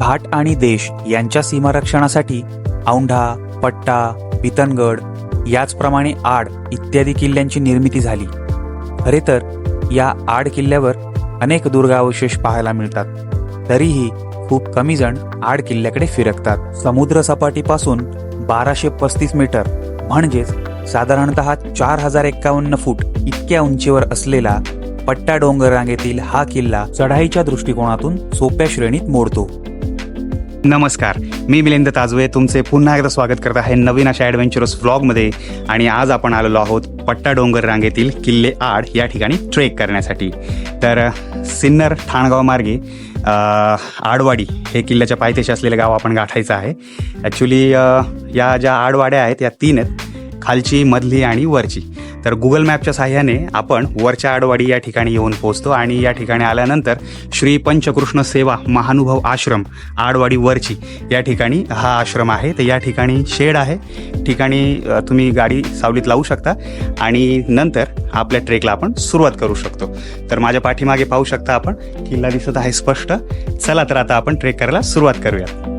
घाट आणि देश यांच्या सीमारक्षणासाठी औंढा पट्टा पितनगड याचप्रमाणे आड इत्यादी किल्ल्यांची निर्मिती झाली. खरे तर या आड किल्ल्यावर अनेक दुर्गावशेष पाहायला मिळतात. तरीही खूप कमी जण आड किल्ल्याकडे फिरकतात. समुद्र सपाटीपासून बाराशे पस्तीस मीटर म्हणजेच साधारणतः चार हजार एक्कावन्न फूट इतक्या उंचीवर असलेला पट्टा डोंगर रांगेतील हा किल्ला चढाईच्या दृष्टिकोनातून सोप्या श्रेणीत मोडतो. नमस्कार मी मिलिंद ताजवे तुमचे पुन्हा एकदा स्वागत करत आहे नवीन अशा ॲडव्हेंचरस व्लॉगमध्ये आणि आज आपण आलेलो आहोत पट्टा डोंगर रांगेतील किल्ले आड या ठिकाणी ट्रेक करण्यासाठी. तर सिन्नर ठाणगाव मार्गे आडवाडी हे किल्ल्याच्या पायथ्याशी असलेले गाव आपण गाठायचं आहे. ॲक्च्युली या ज्या आडवाड्या आहेत या तीन आहेत. खालची मधली आणि वरची. तर गुगल मॅपच्या साह्याने आपण वरच्या आडवाडी या ठिकाणी येऊन पोहोचतो आणि या ठिकाणी आल्यानंतर श्री पंचकृष्ण सेवा महानुभव आश्रम आडवाडी वरची या ठिकाणी हा आश्रम आहे. तर या ठिकाणी शेड आहे. ठिकाणी तुम्ही गाडी सावलीत लावू शकता आणि नंतर आपल्या ट्रेकला आपण सुरुवात करू शकतो. तर माझ्या पाठीमागे पाहू शकता आपण किल्ला दिसत आहे स्पष्ट. चला तर आता आपण ट्रेक करायला सुरुवात करूया.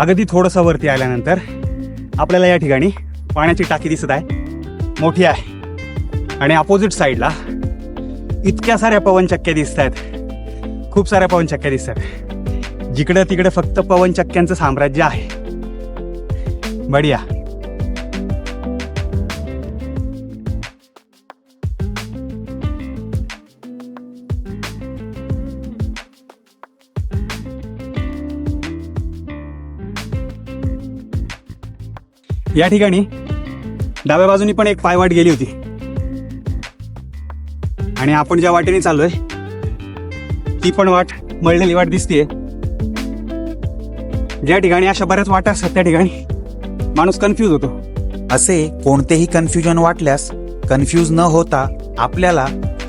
अगदी थोडंसं वरती आल्यानंतर आपल्याला या ठिकाणी पाण्याची टाकी दिसत आहे. मोठी आहे. आणि अपोजिट साईडला इतक्या साऱ्या पवनचक्क्या दिसत आहेत. खूप साऱ्या पवनचक्क्या दिसत आहेत. जिकडं तिकडे फक्त पवनचक्क्यांचं साम्राज्य आहे. बढिया. या ठिकाणी डाव्या बाजूनी पण एक पायवाट गेली होती. आणि आपण ज्या वाटेने चाललोय ती पण वाट मळलेली वाट दिसतीये. ज्या ठिकाणी अशा बऱ्याच वाटा असतात त्या ठिकाणी माणूस कन्फ्यूज होतो. असे कोणतेही कन्फ्युजन वाटल्यास कन्फ्यूज न होता आपल्याला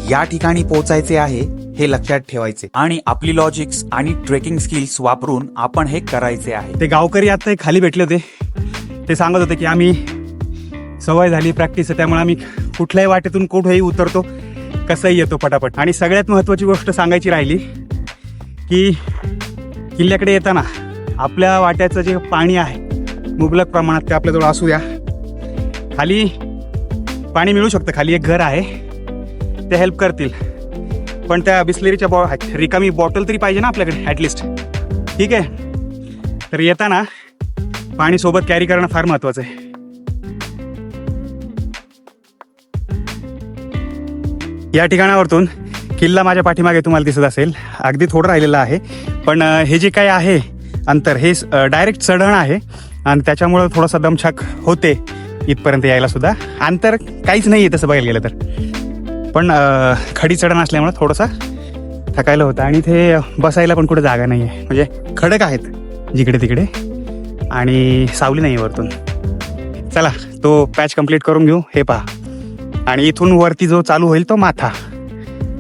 या ठिकाणी पोहोचायचे आहे हे लक्षात ठेवायचे. आणि आपली लॉजिक्स आणि ट्रेकिंग स्किल्स वापरून आपण हे करायचे आहे. ते गावकरी आता खाली भेटले होते. ते सांगत होते की आम्ही सवय झाली प्रॅक्टिस आहे त्यामुळे आम्ही कुठल्याही वाटेतून कुठेही उतरतो कसंही येतो पटापट. आणि सगळ्यात महत्त्वाची गोष्ट सांगायची राहिली की किल्ल्याकडे येताना आपल्या वाट्याचं जे पाणी आहे मुबलक प्रमाणात ते आपल्याजवळ असू द्या. खाली पाणी मिळू शकतं खाली एक घर आहे ते हेल्प करतील. पण त्या बिस्लेरीच्या बॉ रिकामी बॉटल तरी पाहिजे ना आपल्याकडे ॲटलिस्ट ठीक आहे? तर येताना पाणी सोबत कॅरी करणं फार महत्वाचं आहे. या ठिकाणावरतून किल्ला माझ्या पाठीमागे तुम्हाला दिसत असेल. अगदी थोडं राहिलेलं आहे. पण हे जे काय आहे अंतर हे डायरेक्ट चढण आहे. आणि त्याच्यामुळं थोडासा दमछाक होते इथपर्यंत यायला सुद्धा. अंतर काहीच नाही आहे तसं बघायला गेलं तर. पण खडी चढण असल्यामुळं थोडंसं थकायला होतं. आणि इथे बसायला पण कुठे जागा नाही आहे म्हणजे खडक आहेत जिकडे तिकडे आणि सावली नाही वरतून. चला तो पॅच कंप्लीट करून घेऊ हे पहा. आणि इथून वरती जो चालू होईल तो माथा.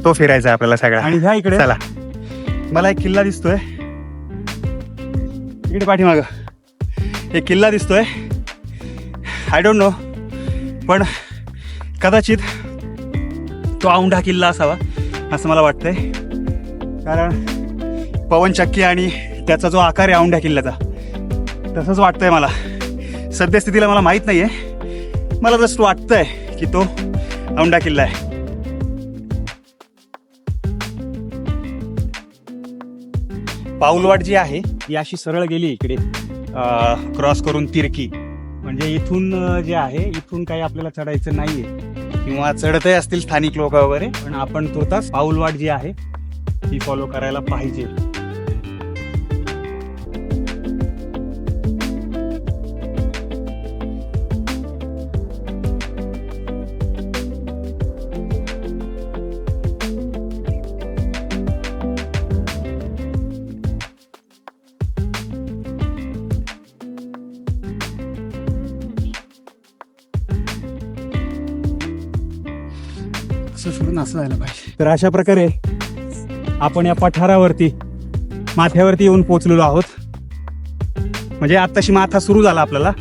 तो फिरायचा आहे आपल्याला सगळा. आणि ह्या इकडे? चला. मला एक किल्ला दिसतोय. इकडे पाठीमाग. एक किल्ला दिसतोय. आय डोंट नो पण कदाचित तो औंढा किल्ला असावा असं मला वाटतंय. कारण पवनचक्की आणि त्याचा जो आकार आहे औंढ्या किल्ल्याचा तसंच वाटतंय मला. सद्यस्थितीला मला माहीत नाही आहे मला जस्ट वाटतंय की तो औंढा किल्ला आहे. पाऊलवाट जी आहे ती अशी सरळ गेली इकडे. क्रॉस करून तिरकी. म्हणजे इथून जे आहे इथून काही आपल्याला चढायचं नाहीये. किंवा चढतही असतील स्थानिक लोक वगैरे पण आपण तुर्तास पाऊलवाट जी आहे ती फॉलो करायला पाहिजे. असं पाहिजे. तर अशा प्रकारे आपण या पठारावरती माथ्यावरती येऊन पोचलेलो आहोत. म्हणजे आत्ताशी माथा सुरू झाला आपल्याला.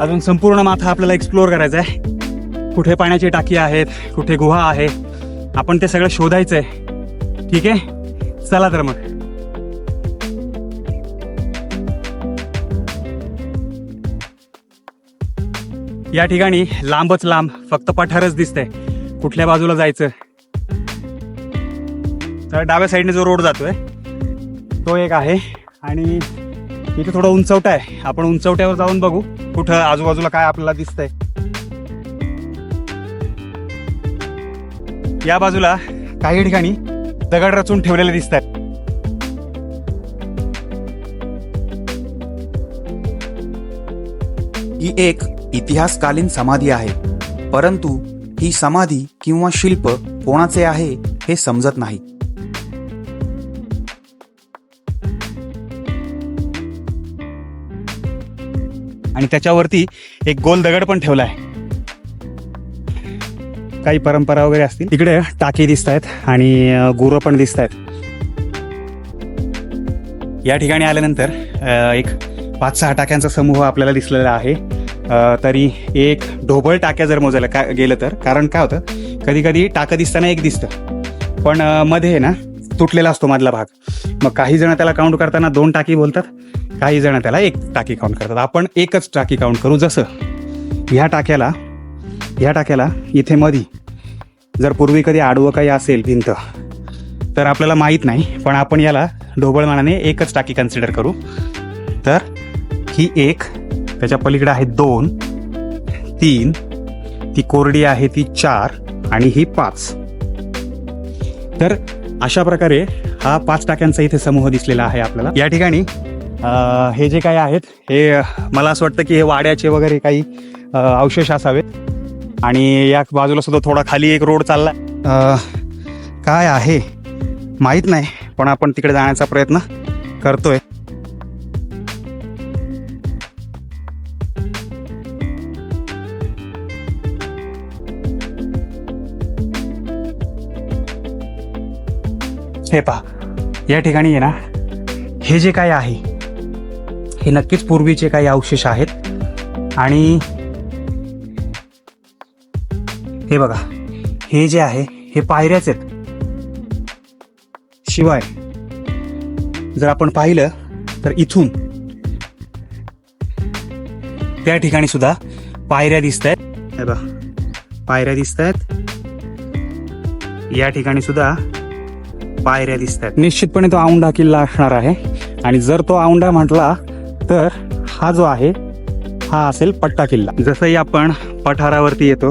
अजून संपूर्ण माथा आपल्याला एक्सप्लोअर करायचा आहे. कुठे पाण्याची टाकी आहेत कुठे गुहा आहे आपण ते सगळं शोधायचं आहे ठीक आहे? चला तर मग. या ठिकाणी लांबच लांब फक्त पठारच दिसतंय. कुठल्या बाजूला जायचं? तर डाव्या साईडने जो रोड जातोय तो एक आहे. आणि इथे थोडं उंचवटा आहे. आपण उंचवट्यावर जाऊन बघू कुठं आजूबाजूला काय आपल्याला दिसतंय. या बाजूला काही ठिकाणी दगड रचून ठेवलेले दिसत आहेत ही एक इतिहासकालीन समाधी आहे. परंतु ही समाधी किंवा शिल्प कोणाचे आहे हे समजत नाही. आणि त्याच्यावरती एक गोल दगड पण ठेवला आहे. काही परंपरा वगैरे असतील. तिकडे टाकी दिसत आहेत आणि गुर गुरं पण दिसत आहेत या ठिकाणी आल्यानंतर एक पाच सहा टाक्यांचा समूह आपल्याला दिसलेला आहे. तरी एक ढोबळ टाक्या जर मोजायला का गेलं तर. कारण काय होतं? कधी कधी टाकं दिसताना एक दिसतं. पण मध्ये आहे ना तुटलेला असतो मधला भाग. मग काही जण त्याला काउंट करताना दोन टाकी बोलतात काही जण त्याला एक टाकी काउंट करतात. आपण एकच टाकी काउंट करू जसं. ह्या टाक्याला ह्या टाक्याला इथे मधी. जर पूर्वी कधी आडवं काही असेल भिंत तर आपल्याला माहीत नाही पण आपण याला ढोबळमानाने एकच टाकी कन्सिडर करू. तर ही एक त्याच्या पलीकडे आहे दोन तीन ती कोरडी आहे ती चार आणि ही पाच. तर अशा प्रकारे हा पाच टाक्यांचा इथे समूह दिसलेला आहे आपल्याला. या ठिकाणी हे जे काही आहेत हे मला असं वाटतं की हे वाड्याचे वगैरे काही अवशेष असावेत. आणि या बाजूला सुद्धा थोडा खाली एक रोड चालला काय आहे? माहीत नाही पण आपण तिकडे जाण्याचा प्रयत्न करतोय. हे पहा या ठिकाणी आहे ना हे जे काय आहे हे नक्कीच पूर्वीचे काही अवशेष आहेत. आणि हे बघा हे जे आहे हे पायऱ्याच आहेत. शिवाय जर आपण पाहिलं तर इथून त्या ठिकाणी सुद्धा पायऱ्या दिसत आहेत हे बघा पायऱ्या दिसत आहेत या ठिकाणी सुद्धा पायऱ्या दिसत आहेत निश्चितपणे तो औंढा किल्ला असणार आहे. आणि जर तो औंढा म्हटला तर हा जो आहे हा असेल पट्टा किल्ला. जसंही आपण पठारावरती येतो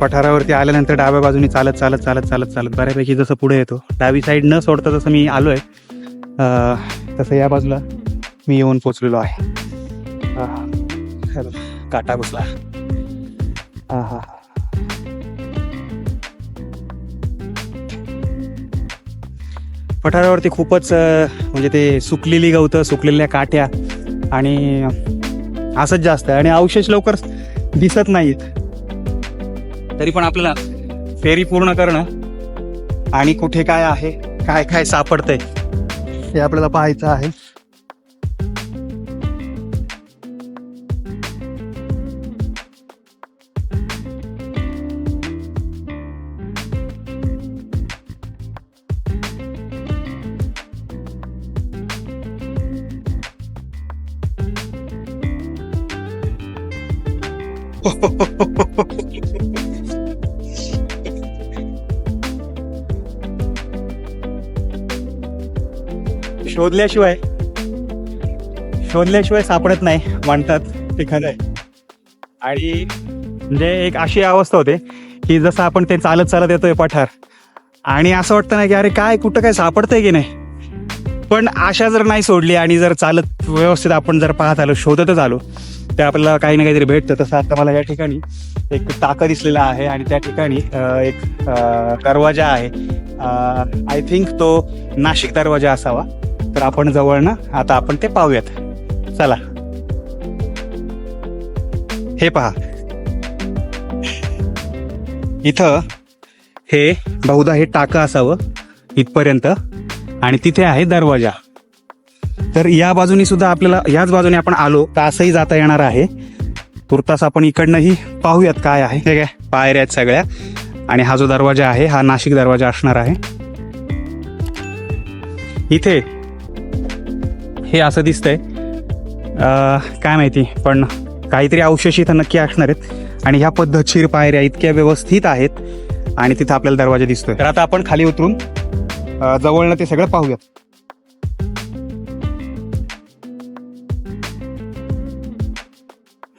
पठारावरती आल्यानंतर डाव्या बाजूने चालत चालत चालत चालत चालत बऱ्यापैकी जसं पुढे येतो. डावी साईड न सोडता जसं मी आलोय अं, तसं या बाजूला मी येऊन पोचलेलो आहे. हे काटा घुसला हा हा. पठारावरती खूपच म्हणजे ते सुकलेली गवतं सुकलेल्या काठ्या आणि असंच जास्त आहे. आणि अवशेष लवकर दिसत नाहीत. तरी पण आपल्याला फेरी पूर्ण करणं आणि कुठे काय आहे काय काय सापडतंय हे आपल्याला पाहायचं आहे. शोधल्याशिवाय शोधल्याशिवाय सापडत नाही म्हणतात ते खरं आहे. आणि म्हणजे एक अशी अवस्था होते की जसं आपण ते चालत चालत येतोय पठार आणि असं वाटतं ना की अरे काय कुठं काय सापडतंय की नाही? पण आशा जर नाही सोडली आणि जर चालत व्यवस्थित आपण जर पाहत आलो शोधतच आलो ते आपल्याला काही ना काहीतरी भेटतं. तसं आता मला या ठिकाणी एक टाकं दिसलेला आहे आणि त्या ठिकाणी एक दरवाजा आहे. आय थिंक तो नाशिक दरवाजा असावा. तर आपण जवळ ना आता आपण ते पाहूयात. चला. हे पहा. इथं हे बहुधा हे टाकं असावं इथपर्यंत. आणि तिथे आहे दरवाजा. तर या बाजूनी सुद्धा आपल्याला याच बाजूने आपण आलो तर असंही जाता येणार आहे. तुर्तास आपण इकडनंही पाहूयात काय आहे. ठीक काय पायऱ्या आहेत सगळ्या. आणि हा जो दरवाजा आहे हा नाशिक दरवाजा असणार आहे. इथे हे असं दिसतंय. काय माहिती पण काहीतरी अवशेष इथं नक्की असणार आहेत. आणि ह्या पद्धतशीर पायऱ्या इतक्या व्यवस्थित आहेत. आणि तिथं आपल्याला दरवाजा दिसतोय. तर आता आपण खाली उतरून जवळनं ते सगळं पाहूयात.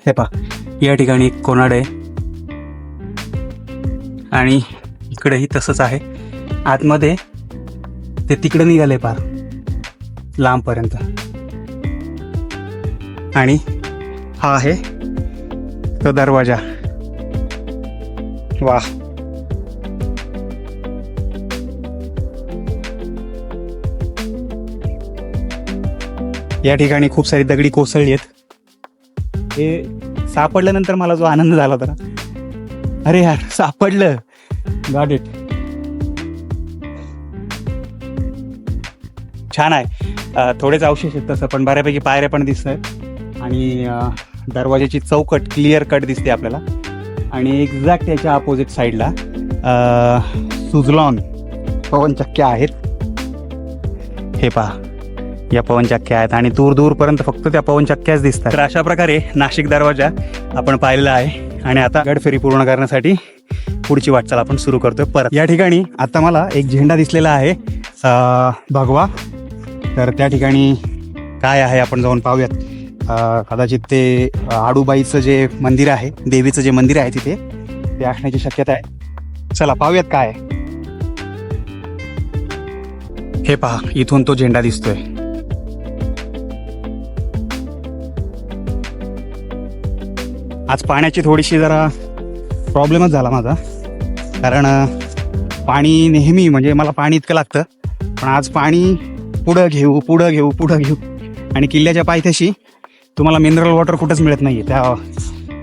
हे पहा या ठिकाणी एक कोनाड आहे आणि इकडेही तसंच आहे. आतमध्ये ते तिकडे निघाले पार लांबपर्यंत. आणि हा आहे तो दरवाजा. वा या ठिकाणी खूप सारी दगडी कोसळली आहेत. हे सापडल्यानंतर मला जो आनंद झाला होता अरे यार सापडलं. गॉट इट छान आहे. थोडेच अवशेष आहेत तसं पण बऱ्यापैकी पायऱ्या पण दिसत आहेत आणि दरवाजाची चौकट क्लिअर कट दिसते आपल्याला. आणि एक्झॅक्ट याच्या अपोजिट साईडला सुझलॉन पवनचक्क्या आहेत. हे पहा. या पवनचक्क्या आहेत आणि दूर दूरपर्यंत फक्त त्या पवनचक्क्याच दिसतात. तर अशा प्रकारे नाशिक दरवाजा आपण पाहिलेला आहे आणि आता गडफेरी पूर्ण करण्यासाठी पुढची वाटचाल आपण सुरू करतोय. परत या ठिकाणी आता मला एक झेंडा दिसलेला आहे. भगवा. तर त्या ठिकाणी काय आहे आपण जाऊन पाहूयात. कदाचित ते आडूबाईचं जे मंदिर आहे देवीचं जे मंदिर आहे तिथे ते असण्याची शक्यता आहे. चला पाहूयात काय हे पहा इथून तो झेंडा दिसतोय. आज पाण्याची थोडीशी जरा प्रॉब्लेमच झाला माझा. कारण पाणी नेहमी म्हणजे मला पाणी इतकं लागतं. पण आज पाणी पुढं घेऊ पुढं घेऊ पुढं घेऊ. आणि किल्ल्याच्या पायथ्याशी तुम्हाला मिनरल वॉटर कुठंच मिळत नाही त्या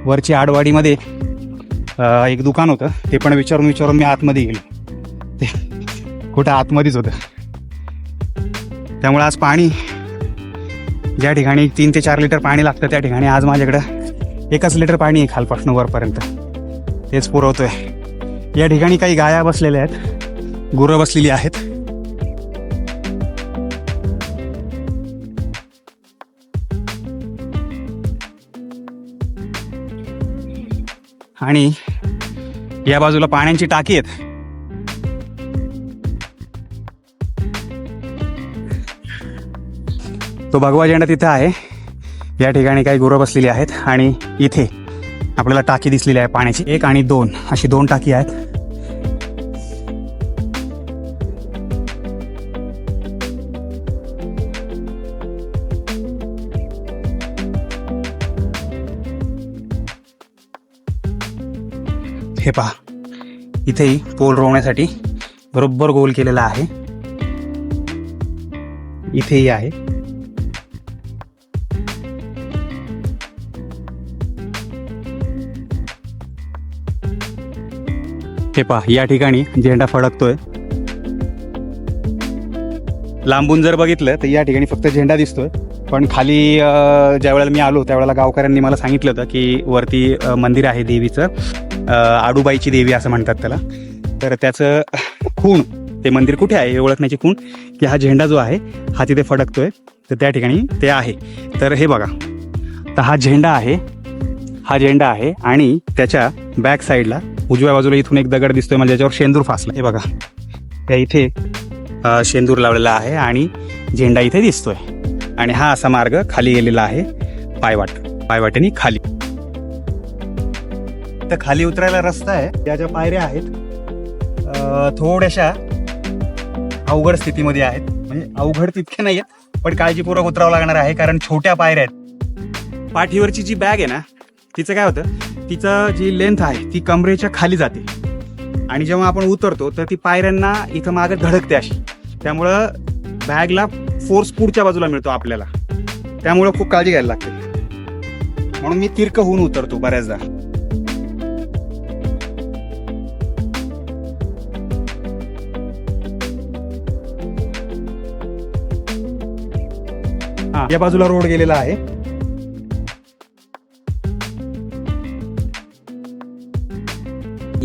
वरची आडवाडीमध्ये एक दुकान होतं. ते पण विचारून विचारून मी आतमध्ये गेलो. ते कुठं आतमध्येच होतं. त्यामुळे आज पाणी ज्या ठिकाणी तीन ते चार लिटर पाणी लागतं त्या ठिकाणी आज माझ्याकडं एकच लिटर पाणी आहे खालपासून वरपर्यंत. तेच पुरवतोय. या ठिकाणी काही गाया बसलेल्या आहेत. गुरं बसलेली आहेत. आणि या बाजूला पाण्याची टाकी आहेत. तो भगवा झेंडा तिथं आहे. या ठिकाणी काही गुरं बसलेली आहेत आणि इथे आपल्याला टाकी दिसलेली आहे पाण्याची. एक आणि दोन. अशी दोन टाकी आहेत. हे पहा. इथेही पोल रोवण्यासाठी बरोबर गोल केलेला आहे. इथेही आहे. हे पहा या ठिकाणी झेंडा फडकतोय. लांबून जर बघितलं तर या ठिकाणी फक्त झेंडा दिसतोय. पण खाली ज्यावेळेला ज्या वेळेला मी आलो त्यावेळेला गावकऱ्यांनी मला सांगितलं होतं की वरती मंदिर आहे देवीचं. आडूबाईची देवी असं म्हणतात त्याला. तर त्याचं खूण ते मंदिर कुठे आहे हे ओळखण्याची खूण? की हा झेंडा जो आहे हा तिथे फडकतोय. तर त्या ठिकाणी ते आहे. तर हे बघा. तर हा झेंडा आहे हा झेंडा आहे आणि त्याच्या बॅक साईडला उजव्या बाजूला इथून एक दगड दिसतोय म्हणजे ज्याच्यावर शेंदूर फासला हे बघा. त्या इथे शेंदूर लावलेला आहे आणि झेंडा इथे दिसतोय. आणि हा असा मार्ग खाली गेलेला आहे पायवाट. पायवाटेनी खाली. तर खाली उतरायला रस्ता आहे. त्या ज्या पायऱ्या आहेत थोड्याशा अवघड स्थितीमध्ये आहेत. म्हणजे अवघड तितके नाही आहेत पण काळजीपूर्वक उतरावं लागणार आहे कारण छोट्या पायऱ्या आहेत. पाठीवरची जी बॅग आहे ना तिचं काय होतं? तिचं जी लेंथ आहे ती कमरेच्या खाली जाते. आणि जेव्हा आपण उतरतो तर ती पायऱ्यांना इथं मागे धडकते अशी. त्यामुळं बॅगला फोर्स पुढच्या बाजूला मिळतो आपल्याला. त्यामुळं खूप काळजी घ्यायला लागते. म्हणून मी तिरक होऊन उतरतो बऱ्याचदा. या बाजूला रोड गेलेला आहे.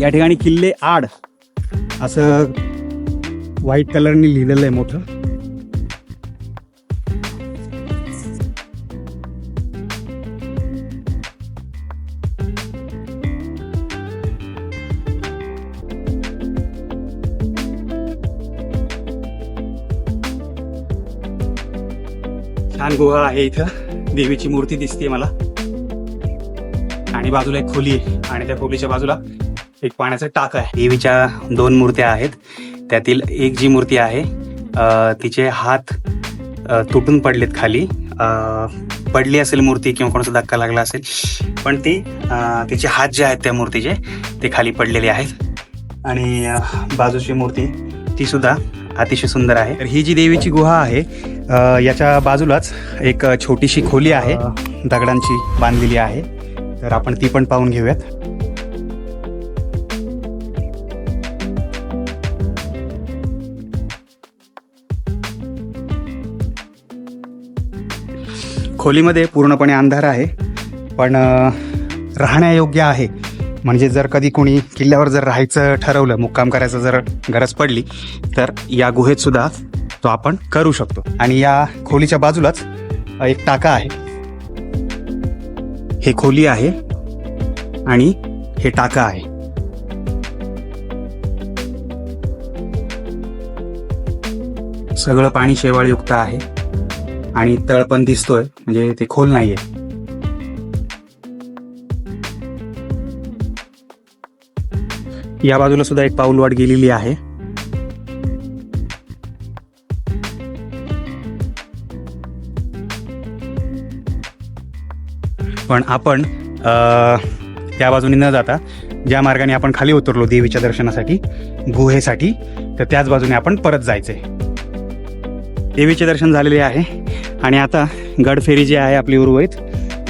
या ठिकाणी किल्ले आड. असं व्हाईट कलरने लिहिलेलं आहे मोठं. छान गुहा आहे इथं. देवीची मूर्ती दिसते मला. आणि बाजूला एक खोली आहे आणि त्या खोलीच्या बाजूला एक पाण्याचा टाक आहे. देवीच्या दोन मूर्त्या आहेत. त्यातील एक जी मूर्ती आहे तिचे हात तुटून पडलेत खाली. पडली असेल मूर्ती किंवा कोणाचा धक्का लागला असेल पण ती तिचे हात जे आहेत त्या मूर्तीचे ते खाली पडलेले आहेत. आणि बाजूची मूर्ती ती सुद्धा अतिशय सुंदर आहे. तर ही जी देवीची गुहा आहे याच्या बाजूलाच एक छोटीशी खोली आहे. दगडांची बांधलेली आहे. तर आपण ती पण पाहून घेऊयात. खोलीमध्ये पूर्णपणे अंधार आहे. पण राहण्यायोग्य आहे. म्हणजे जर कधी कोणी किल्ल्यावर जर राहायचं ठरवलं मुक्काम करायचं जर गरज पडली तर या गुहेत सुद्धा तो आपण करू शकतो. आणि या खोलीच्या बाजूलाच एक टाका आहे. हे खोली आहे आणि हे टाका आहे. सगळं पाणी शेवाळयुक्त आहे. आणि तळ पण दिसतोय म्हणजे ते खोल नाहीये. या बाजूला सुद्धा एक पाऊल वाट गेलेली आहे. पण आपण त्या बाजूने न जाता ज्या मार्गाने आपण खाली उतरलो देवीच्या दर्शनासाठी गुहेसाठी तर त्याच बाजूने आपण परत जायचंय. देवीचे दर्शन झालेले आहे. आणि आता गडफेरी जी आहे आपली उर्वरित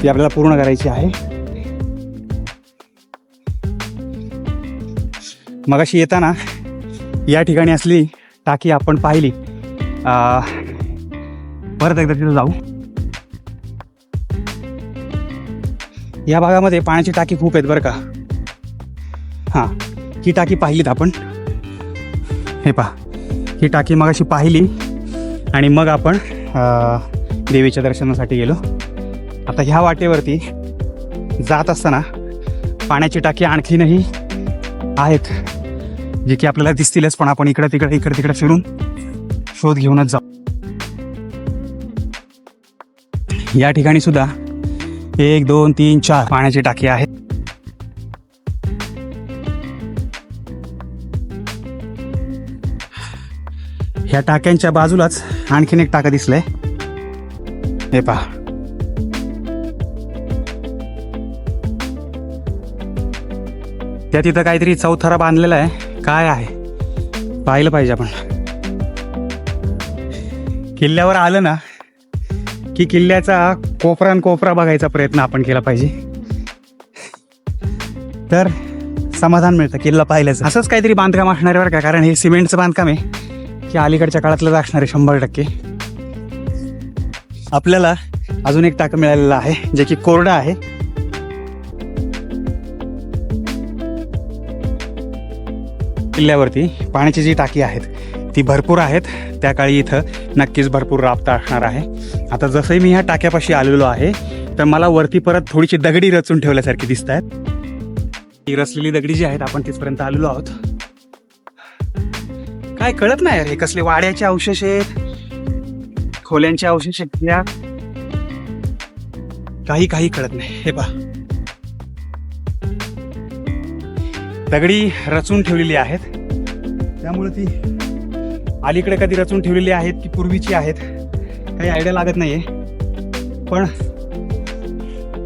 ती आपल्याला पूर्ण करायची आहे. मगाशी येताना या ठिकाणी असली टाकी आपण पाहिली. परत एकदा तिथं जाऊ. या भागामध्ये पाण्याची टाकी खूप आहेत बरं का. हां ही टाकी पाहिलीत आपण. हे पहा ही टाकी मगाशी पाहिली आणि मग आपण देवीच्या दर्शनासाठी गेलो. आता ह्या वाटेवरती जात असताना पाण्याची टाकी आणखीनही आहेत जे की आपल्याला दिसतीलच पण आपण इकडे तिकडे इकडे तिकडे फिरून शोध घेऊनच जाऊ. या ठिकाणी सुद्धा एक दोन तीन चार पाण्याची टाकी आहे ह्या टाक्यांच्या बाजूलाच आणखीन एक टाका दिसलंय. हे पहा त्या तिथं काहीतरी चौथरा बांधलेला आहे. काय आहे? पाहिलं पाहिजे आपण. किल्ल्यावर आलं ना की किल्ल्याचा कोपरान कोपरा बघायचा प्रयत्न आपण केला पाहिजे. तर समाधान मिळतं किल्ला पाहिल्याचं. असंच काहीतरी बांधकाम असणार बरं का? कारण हे सिमेंटचं बांधकाम आहे की अलीकडच्या काळातलं असणार आहे शंभर टक्के. आपल्याला अजून एक टाकं मिळालेलं आहे जे की कोरडं आहे. किल्ल्यावरती पाण्याची जी टाकी आहेत ती भरपूर आहेत. त्या काळी इथं नक्कीच भरपूर राबता असणार आहे. आता जसंही मी ह्या टाक्यापाशी आलेलो आहे तर मला वरती परत थोडीशी दगडी रचून ठेवल्यासारखी दिसत आहेत ही रचलेली दगडी जी आहेत आपण तिथपर्यंत आलेलो आहोत. काय कळत नाही यार हे कसले वाड्याचे अवशेष आहेत. खोल्यांच्या अवशेष या काही काही कळत नाही. हे पहा. दगडी रचून ठेवलेली आहेत. त्यामुळे ती अलीकडे कधी रचून ठेवलेली आहेत की पूर्वीची आहेत काही आयडिया लागत नाहीये. पण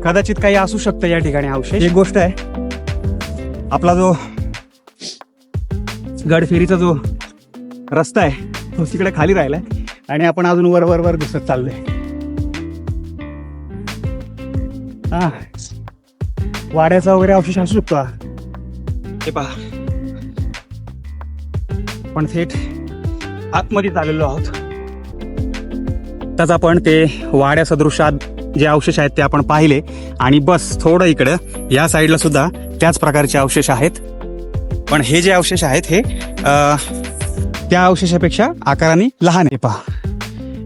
कदाचित काही असू शकतं या ठिकाणी अवशेष. एक गोष्ट आहे. आपला जो गडफेरीचा जो रस्ता आहे तो तिकडे खाली राहिलाय. आणि आपण अजून वर वर वर दिसत चाललोय. हा. वाड्याचा वगैरे अवशेष असू शकतो हे. पहा. पण थेट आतमध्ये चाललेलो आहोत. त्याच आपण ते वाड्या सदृशात जे अवशेष आहेत ते आपण पाहिले. आणि बस थोडं इकडं. या साईडला सुद्धा त्याच प्रकारचे अवशेष आहेत. पण हे जे अवशेष आहेत हे अ, त्या अवशेषापेक्षा आकाराने लहान आहे. पहा.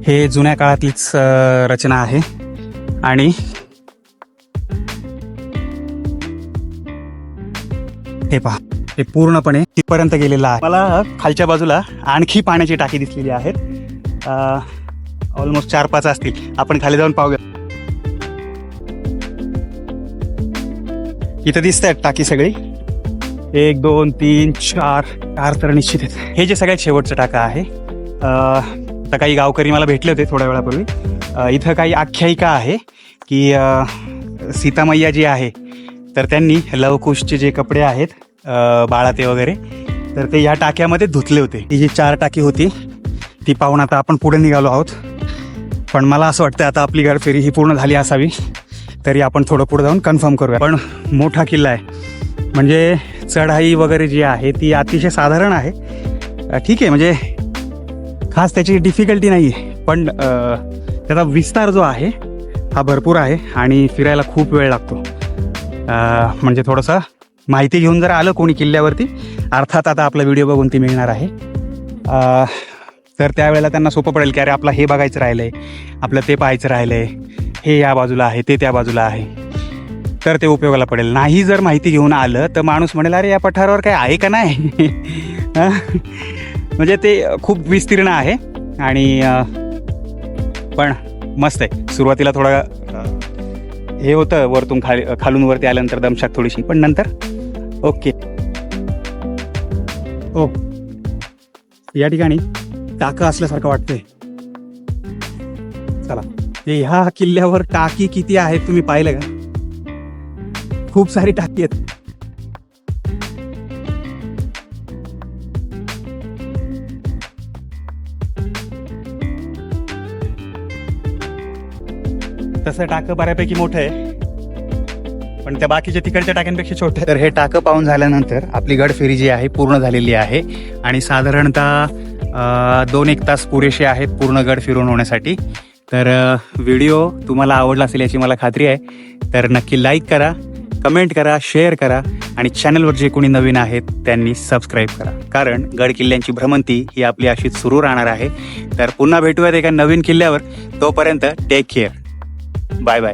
हे जुन्या काळातलीच रचना आहे. आणि हे पहा हे पूर्णपणे तिथपर्यंत गेलेलं आहे. मला खालच्या बाजूला आणखी पाण्याची टाकी दिसलेली आहेत. ऑलमोस्ट चार पाच असतील. आपण खाली जाऊन पाहूया. इथं दिसत आहेत टाकी सगळी. एक दोन तीन चार चार तर निश्चित आहेत हे जे सगळ्यात शेवटचं टाका आहे आता काही गावकरी मला भेटले होते थोड्या वेळापूर्वी. इथं काही आख्यायिका आहे की अं, सीतामय्या जी आहे तर त्यांनी लवकुशचे जे कपडे आहेत बाळाते वगैरे तर ते या टाक्यामध्ये धुतले होते. ही जी चार टाकी होती ती पाहून आता आपण पुढे निघालो आहोत. पण मला असं वाटतं आता आपली गाडफेरी ही पूर्ण झाली असावी तरी आपण थोडं पुढे जाऊन कन्फर्म करूया. पण मोठा किल्ला आहे. म्हणजे चढाई वगैरे जी आहे ती अतिशय साधारण आहे. ठीक आहे म्हणजे खास त्याची डिफिकल्टी नाही आहे पण त्याचा विस्तार जो आहे हा भरपूर आहे आणि फिरायला खूप वेळ लागतो. म्हणजे थोडंसं माहिती घेऊन जर आलं कोणी किल्ल्यावरती अर्थात आता आपला व्हिडिओ बघून ती मिळणार आहे. तर त्यावेळेला त्यांना सोपं पडेल की अरे आपलं हे बघायचं राहिलं आहे आपलं ते पाहायचं राहिलं आहे हे या बाजूला आहे ते त्या बाजूला आहे. तर ते उपयोगाला पडेल. नाही जर माहिती घेऊन आलं तर माणूस म्हणेल अरे या पठारावर काय आहे का नाही? म्हणजे ते खूप विस्तीर्ण आहे आणि पण मस्त आहे. सुरुवातीला थोडं हे होतं वरतून खाली खालून वरती आल्यानंतर दमशाक थोडीशी पण नंतर ओके. ओ या ठिकाणी टाक असल्यासारखं वाटतंय. चला. ह्या किल्ल्यावर टाकी किती आहेत तुम्ही पाहिलं का? खूप सारी टाकी आहेत. तसं टाकं बऱ्यापैकी मोठं आहे. पण त्या बाकीच्या तिकडच्या टाक्यांपेक्षा छोटं आहे. तर हे टाकं पाहून झाल्यानंतर आपली गडफेरी जी आहे पूर्ण झालेली आहे. आणि साधारणतः दोन एक तास पुरेसे आहेत पूर्ण गड फिरून होण्यासाठी. तर व्हिडिओ तुम्हाला आवडला असेल याची मला खात्री आहे. तर नक्की लाईक करा कमेंट करा शेअर करा आणि चॅनलवर जे कोणी नवीन आहेत त्यांनी सबस्क्राईब करा. कारण गड किल्ल्यांची भ्रमंती ही आपली अशीच सुरू राहणार आहे. तर पुन्हा भेटूयात एका नवीन किल्ल्यावर. तोपर्यंत टेक केअर ಬಾಯ್ ಬಾಯ್